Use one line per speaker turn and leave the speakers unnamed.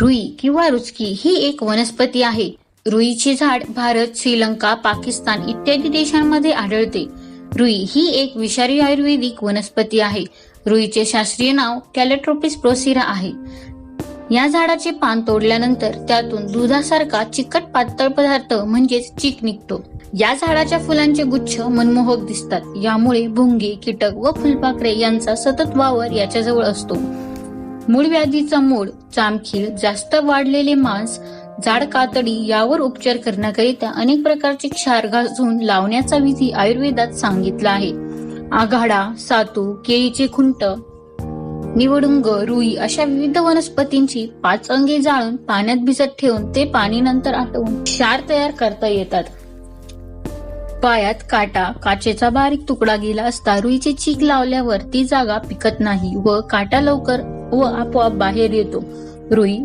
रुई किंवा रुचकी ही एक वनस्पती आहे. रुईचे झाड भारत श्रीलंका पाकिस्तान इत्यादी देशांमध्ये आढळते. रुई ही एक विषारी आयुर्वेदिक वनस्पती आहे. रुईचे शास्त्रीय नाव कॅलेट्रोपिस प्रोसिरा आहे. या झाडाचे पान तोडल्यानंतर त्यातून दुधासारखा चिकट पातळ पदार्थ म्हणजेच चीक निघतो. या झाडाच्या फुलांचे गुच्छ मनमोहक दिसतात. यामुळे भुंगे कीटक व फुलपाखरे यांचा सतत वावर याच्याजवळ असतो. मूळ व्याधीचा मूळ चामखील जास्त वाढलेले मांस जाड कातडी यावर उपचार करण्याकरिता अनेक प्रकारचे क्षार घासून लावण्याचा विधी आयुर्वेदात सांगितला आहे. आघाडा सातू केळीचे खुंट निवडुंग रुई अशा विविध वनस्पतींची पाच अंगे जाळून पाण्यात भिजत ठेवून ते पाणी नंतर आटवून क्षार तयार करता येतात. पायात काटा काचेचा बारीक तुकडा गेला असता रुईचे चीक लावल्यावर ती जागा पिकत नाही व काटा लवकर व आपोआप बाहेर येतो रुई